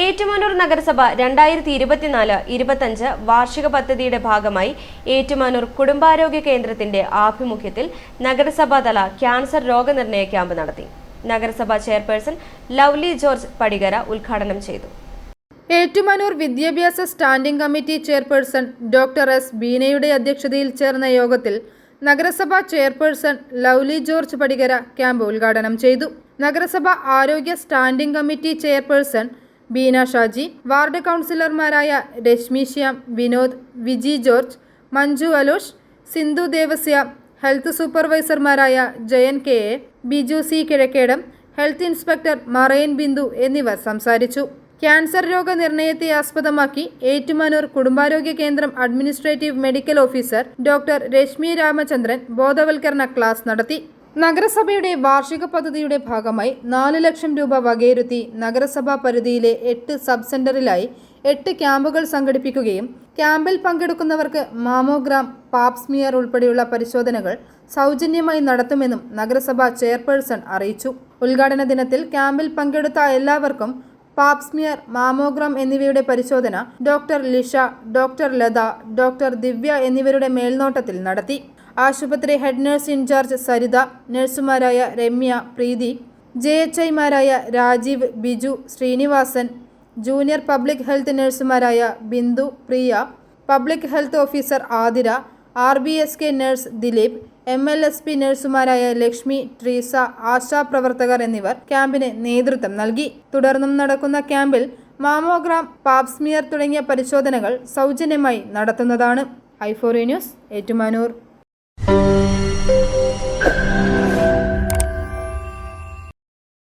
ഏറ്റുമാനൂർ നഗരസഭ രണ്ടായിരത്തി ഇരുപത്തിനാല് ഇരുപത്തഞ്ച് വാർഷിക പദ്ധതിയുടെ ഭാഗമായി ഏറ്റുമാനൂർ കുടുംബാരോഗ്യ കേന്ദ്രത്തിന്റെ ആഭിമുഖ്യത്തിൽ നഗരസഭാതല ക്യാൻസർ രോഗനിർണയ ക്യാമ്പ് നടത്തി. നഗരസഭാ ചെയർപേഴ്സൺ ലവ്ലി ജോർജ് പടികര ഉദ്ഘാടനം ചെയ്തു. ഏറ്റുമാനൂർ വിദ്യാഭ്യാസ standing committee chairperson doctor S. ബീനയുടെ അധ്യക്ഷതയിൽ ചേർന്ന യോഗത്തിൽ നഗരസഭാ chairperson Lovely George Padikara camp ഉദ്ഘാടനം ചെയ്തു. നഗരസഭ ആരോഗ്യ standing committee chairperson Beena Shaji ward കൗൺസിലർമാരായ Reshmi Shyam Vinod Viji George Manju Alosh Sindhu Devasya health സൂപ്പർവൈസർമാരായ Jayan K A Biju C Kizhakkedam health inspector Marayan Bindu എന്നിവർ സംസാരിച്ചു. ക്യാൻസർ രോഗ നിർണയത്തെ ആസ്പദമാക്കി ഏറ്റുമാനൂർ കുടുംബാരോഗ്യ കേന്ദ്രം administrative medical officer doctor Reshmi Ramachandran ബോധവൽക്കരണ ക്ലാസ് നടത്തി. നഗരസഭയുടെ വാർഷിക പദ്ധതിയുടെ ഭാഗമായി നാല് ലക്ഷം രൂപ വകയിരുത്തി നഗരസഭാ പരിധിയിലെ എട്ട് സബ് സെന്ററിലായി എട്ട് ക്യാമ്പുകൾ സംഘടിപ്പിക്കുകയും ക്യാമ്പിൽ പങ്കെടുക്കുന്നവർക്ക് മാമോഗ്രാം പാപ്സ്മിയർ ഉൾപ്പെടെയുള്ള പരിശോധനകൾ സൗജന്യമായി നടത്തുമെന്നും നഗരസഭാ ചെയർപേഴ്സൺ അറിയിച്ചു. ഉദ്ഘാടന ദിനത്തിൽ ക്യാമ്പിൽ പങ്കെടുത്ത എല്ലാവർക്കും പാപ്സ്മിയർ മാമോഗ്രാം എന്നിവയുടെ പരിശോധന doctor Lisha doctor Latha doctor Divya എന്നിവരുടെ മേൽനോട്ടത്തിൽ നടത്തി. ആശുപത്രി head nurse in charge Saritha നഴ്സുമാരായ Ramya Preethi J H ഐമാരായ Rajeev Biju Srinivasan junior public health നഴ്സുമാരായ Bindu Priya public health officer Athira R B S K nurse Dileep M L S P നഴ്സുമാരായ Lakshmi Treesa ASHA പ്രവർത്തകർ എന്നിവർ ക്യാമ്പിന് നേതൃത്വം നൽകി. തുടർന്നും നടക്കുന്ന ക്യാമ്പിൽ മാമോഗ്രാം പാപ്സ്മിയർ തുടങ്ങിയ പരിശോധനകൾ സൗജന്യമായി നടത്തുന്നതാണ്. ഐഫോറി ന്യൂസ് ഏറ്റുമാനൂർ. Thank you.